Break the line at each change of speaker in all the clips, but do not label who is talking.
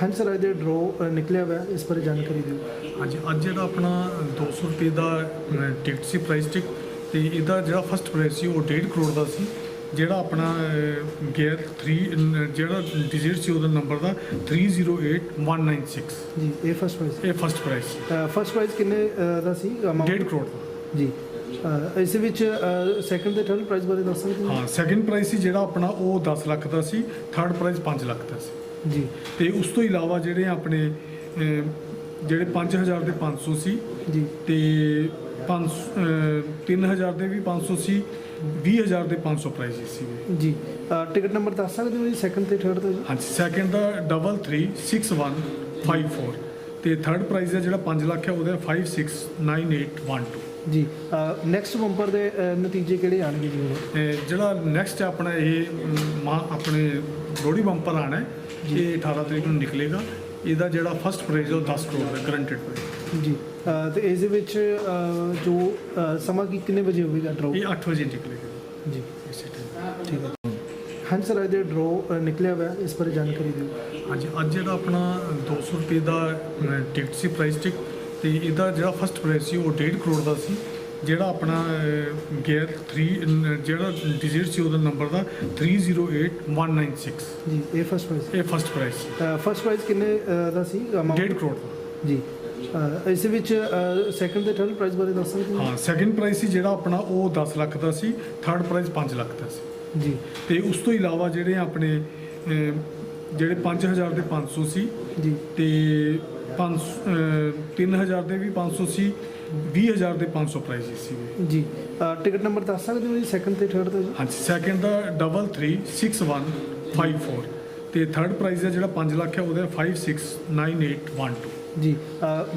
ਹਾਂਜੀ ਸਰ ਅੱਜ ਦੇ ਡਰੋ ਨਿਕਲਿਆ ਹੋਇਆ ਇਸ ਬਾਰੇ ਜਾਣਕਾਰੀ ਦਿਓ।
ਅੱਜ ਅੱਜ ਜਿਹੜਾ ਆਪਣਾ 200 ਰੁਪਏ ਦਾ ਟਿਕਟ ਸੀ ਪ੍ਰਾਈਸ ਟਿਕ ਤੇ ਇਹਦਾ ਜਿਹੜਾ ਫਸਟ ਪ੍ਰਾਈਸ ਸੀ ਉਹ 1.5 ਕਰੋੜ ਦਾ ਸੀ। ਜਿਹੜਾ ਆਪਣਾ ਗੇਅਰ 3 ਜਿਹੜਾ ਡਿਜਿਟ ਸੀ ਉਹਦਾ ਨੰਬਰ ਦਾ 308196
ਜੀ ਇਹ ਫਸਟ ਪ੍ਰਾਈਜ਼
ਇਹ ਫਸਟ ਪ੍ਰਾਈਸ
ਫਸਟ ਪ੍ਰਾਈਜ਼ ਕਿੰਨੇ ਦਾ ਸੀ? Amount?
1.5 ਕਰੋੜ ਦਾ।
ਜੀ। ਇਸ ਵਿੱਚ ਸੈਕੰਡ ਤੇ ਥਰਡ ਪ੍ਰਾਈਜ਼ ਬਾਰੇ ਦੱਸ ਸਕਦੇ ਹੋ
ਹਾਂ ਸੈਕਿੰਡ ਪ੍ਰਾਈਸ ਸੀ ਜਿਹੜਾ ਆਪਣਾ ਉਹ 10 ਲੱਖ ਦਾ ਸੀ। ਥਰਡ ਪ੍ਰਾਈਸ 5 ਲੱਖ ਦਾ ਸੀ।
ਜੀ।
ਤੇ ਉਸ ਤੋਂ ਇਲਾਵਾ ਜਿਹੜੇ ਆਪਣੇ ਅਮ, ਜਿਹੜੇ 5000 ਦੇ 500 ਸੀ
ਜੀ।
ਤੇ 5 3000 ਦੇ ਵੀ 500 ਸੀ 20000 ਦੇ 500 ਪ੍ਰਾਈਸ ਸੀਗੇ
ਜੀ। ਟਿਕਟ ਨੰਬਰ ਦੱਸ ਸਕਦੇ ਹੋ ਜੀ ਸੈਕੰਡ ਤੇ ਥਰਡ ਦਾ ਜੀ?
ਹਾਂਜੀ ਸੈਕਿੰਡ ਦਾ ਡਬਲ 36154 ਤੇ ਥਰਡ ਪ੍ਰਾਈਜ਼ ਹੈ ਜਿਹੜਾ 5 ਲੱਖ ਹੈ ਉਹਦਾ 569812
ਜੀ ਨੈਕਸਟ ਬੰਪਰ ਦੇ ਨਤੀਜੇ ਕਿਹੜੇ ਆਣਗੇ ਜੀ?
ਜਿਹੜਾ ਨੈਕਸਟ ਆਪਣਾ ਇਹ ਮਾ ਆਪਣੇ ਲੋਹੜੀ ਬੰਪਰ ਆਣਾ ਹੈ ਇਹ 18 ਤਰੀਕ ਨੂੰ ਨਿਕਲੇਗਾ। ਇਹਦਾ ਜਿਹੜਾ ਫਸਟ ਪ੍ਰਾਈਜ਼ ਉਹ 10 ਕਰੋੜ ਦਾ ਗਰੰਟਡ ਪ੍ਰਾਈਜ਼
ਜੀ ਤੇ ਇਸ ਦੇ ਵਿੱਚ ਜੋ ਸਮਾਂ ਕੀ ਕਿੰਨੇ ਵਜੇ ਹੋਵੇਗਾ ਡਰੋ
ਇਹ 8 ਵਜੇ ਨਿਕਲੇਗਾ।
ਜੀ। ਠੀਕ ਹੈ। ਹਾਂਜੀ ਸਰ ਅੱਜ ਦੇ ਡਰੋ ਨਿਕਲਿਆ ਹੋਇਆ ਇਸ ਬਾਰੇ ਜਾਣਕਾਰੀ ਦਿਓ।
ਅੱਜ ਅੱਜ ਜਿਹੜਾ ਆਪਣਾ 200 ਰੁਪਏ ਦਾ ਟਿਕਟ ਸੀ ਪ੍ਰਾਈਸ ਟਿਕ ਤੇ ਇਹਦਾ ਜਿਹੜਾ ਫਸਟ ਪ੍ਰਾਈਸ ਸੀ ਉਹ 1.5 ਕਰੋੜ ਦਾ ਸੀ ਜਿਹੜਾ ਆਪਣਾ ਗੇਅਰ 3 ਜਿਹੜਾ ਡਿਜਿਟ ਸੀ ਉਹਦਾ ਨੰਬਰ ਦਾ 308196
ਜੀ ਇਹ ਫਸਟ ਪ੍ਰਾਈਜ਼
ਇਹ ਫਸਟ ਪ੍ਰਾਈਸ
ਫਸਟ ਪ੍ਰਾਈਜ਼ ਕਿੰਨੇ ਦਾ ਸੀ? Amount?
1.5 ਕਰੋੜ ਦਾ।
ਜੀ। ਇਸ ਵਿੱਚ ਸੈਕੰਡ ਤੇ ਥਰਡ ਪ੍ਰਾਈਜ਼ ਬਾਰੇ ਦੱਸ ਸਕਦੇ ਹੋ
ਸੈਕਿੰਡ ਪ੍ਰਾਈਸ ਸੀ ਜਿਹੜਾ ਆਪਣਾ ਉਹ 10 ਲੱਖ ਦਾ ਸੀ ਥਰਡ ਪ੍ਰਾਈਸ 5 ਲੱਖ ਦਾ ਸੀ।
ਜੀ।
ਤੇ ਉਸ ਤੋਂ ਇਲਾਵਾ ਜਿਹੜੇ ਆਪਣੇ ਜਿਹੜੇ 5000 ਦੇ 500 ਸੀ
ਜੀ।
ਤੇ 5 3000 ਦੇ ਵੀ 500 ਸੀ 20000 ਦੇ 500 ਪ੍ਰਾਈਸ ਸੀਗੇ।
ਜੀ। ਟਿਕਟ ਨੰਬਰ ਦੱਸ ਸਕਦੇ ਹੋ ਜੀ ਸੈਕੰਡ ਤੇ ਥਰਡ ਦਾ ਜੀ?
ਹਾਂਜੀ ਸੈਕਿੰਡ ਦਾ ਡਬਲ 36154 ਤੇ ਥਰਡ ਪ੍ਰਾਈਜ਼ ਹੈ ਜਿਹੜਾ 5 ਲੱਖ ਹੈ ਉਹਦਾ 569812
ਜੀ।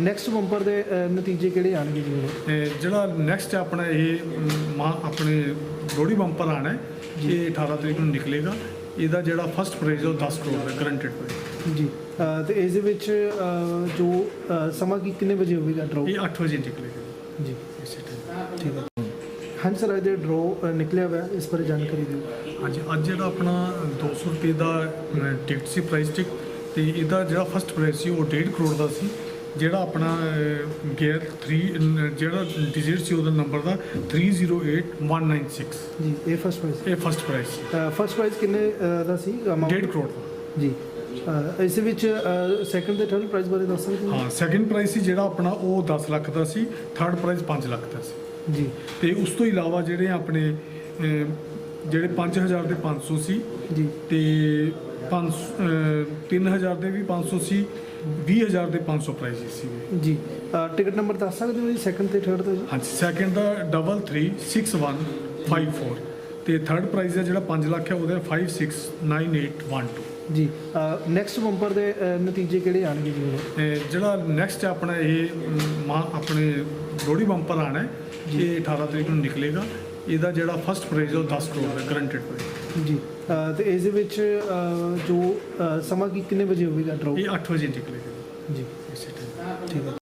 ਨੈਕਸਟ ਬੰਪਰ ਦੇ ਨਤੀਜੇ ਕਿਹੜੇ ਆਣਗੇ ਜੀ?
ਜਿਹੜਾ ਨੈਕਸਟ ਆਪਣਾ ਇਹ ਆਪਣੇ ਲੋਹੜੀ ਬੰਪਰ ਆਣਾ ਹੈ ਇਹ 18 ਤਰੀਕ ਨੂੰ ਨਿਕਲੇਗਾ। ਇਹਦਾ ਜਿਹੜਾ ਫਸਟ ਪ੍ਰਾਈਜ਼ ਉਹ 10 ਕਰੋੜ ਦਾ ਗਰੰਟਡ ਪ੍ਰਾਈਜ਼
ਜੀ। ਅ, ਤੇ ਇਸ ਦੇ ਵਿੱਚ ਜੋ ਸਮਾਂ ਕੀ ਕਿੰਨੇ ਵਜੇ ਹੋਵੇਗਾ ਡਰੋ
ਇਹ 8 ਵਜੇ ਨਿਕਲੇਗਾ।
ਜੀ।
ਇਸੇ ਟਾਈਮ
ਠੀਕ ਹੈ। ਹਾਂਜੀ ਸਰ ਅੱਜ ਦੇ ਡਰੋ ਨਿਕਲਿਆ ਹੋਇਆ ਇਸ ਬਾਰੇ ਜਾਣਕਾਰੀ ਦਿਓ।
ਅੱਜ ਅੱਜ ਜਿਹੜਾ ਆਪਣਾ 200 ਰੁਪਏ ਦਾ ਟਿਕਟ ਸੀ ਪ੍ਰਾਈਸ ਟਿਕ ਤੇ ਇਹਦਾ ਜਿਹੜਾ ਫਸਟ ਪ੍ਰਾਈਸ ਸੀ ਉਹ 1.5 ਕਰੋੜ ਦਾ ਸੀ। ਜਿਹੜਾ ਆਪਣਾ ਗੇਅਰ 3 ਜਿਹੜਾ ਡਿਜਿਟ ਸੀ ਉਹਦਾ ਨੰਬਰ ਦਾ 308196
ਜੀ ਇਹ ਫਸਟ ਪ੍ਰਾਈਜ਼
ਇਹ ਫਸਟ ਪ੍ਰਾਈਸ
ਫਸਟ ਪ੍ਰਾਈਜ਼ ਕਿੰਨੇ ਦਾ ਸੀ? Amount?
1.5 ਕਰੋੜ
ਜੀ। ਇਸ ਵਿੱਚ ਸੈਕੰਡ ਤੇ ਥਰਡ ਪ੍ਰਾਈਜ਼ ਬਾਰੇ ਦੱਸ ਸਕਦੇ ਹੋ
ਸੈਕਿੰਡ ਪ੍ਰਾਈਸ ਸੀ ਜਿਹੜਾ ਆਪਣਾ ਉਹ 10 ਲੱਖ ਦਾ ਸੀ ਥਰਡ ਪ੍ਰਾਈਸ 5 ਲੱਖ ਦਾ ਸੀ।
ਜੀ।
ਤੇ ਉਸ ਤੋਂ ਇਲਾਵਾ ਜਿਹੜੇ ਆਪਣੇ ਜਿਹੜੇ 5000 ਦੇ 500 ਸੀ
ਜੀ।
ਤੇ 5 3000 ਦੇ ਵੀ 500 ਸੀ 20000 ਦੇ 500 ਪ੍ਰਾਈਸ ਸੀਗੇ
ਜੀ। ਟਿਕਟ ਨੰਬਰ ਦੱਸ ਸਕਦੇ ਹੋ ਜੀ ਸੈਕੰਡ ਤੇ ਥਰਡ ਦਾ ਜੀ?
ਹਾਂਜੀ ਸੈਕਿੰਡ ਦਾ ਡਬਲ 36154 ਤੇ ਥਰਡ ਪ੍ਰਾਈਜ਼ ਹੈ ਜਿਹੜਾ 5 ਲੱਖ ਹੈ ਉਹਦਾ 569812
ਜੀ। ਨੈਕਸਟ ਬੰਪਰ ਦੇ ਨਤੀਜੇ ਕਿਹੜੇ ਆਣਗੇ ਜੀ?
ਜਿਹੜਾ ਨੈਕਸਟ ਆਪਣਾ ਇਹ ਮਾ ਆਪਣੇ ਲੋਹੜੀ ਬੰਪਰ ਆਣਾ ਹੈ ਇਹ 18 ਤਰੀਕ ਨੂੰ ਨਿਕਲੇਗਾ। ਇਹਦਾ ਜਿਹੜਾ ਫਸਟ ਪ੍ਰਾਈਜ਼ ਉਹ 10 ਕਰੋੜ ਦਾ ਗਰੰਟਡ ਪ੍ਰਾਈਜ਼
ਜੀ। ਅ, ਤੇ ਇਸ ਦੇ ਵਿੱਚ ਜੋ ਸਮਾਂ ਕੀ ਕਿੰਨੇ ਵਜੇ ਹੋਵੇਗਾ ਡਰੋ
ਇਹ 8 ਵਜੇ ਨਿਕਲੇਗਾ।
ਜੀ।
ਇਸੇ ਟਾਈਮ
ਠੀਕ ਹੈ।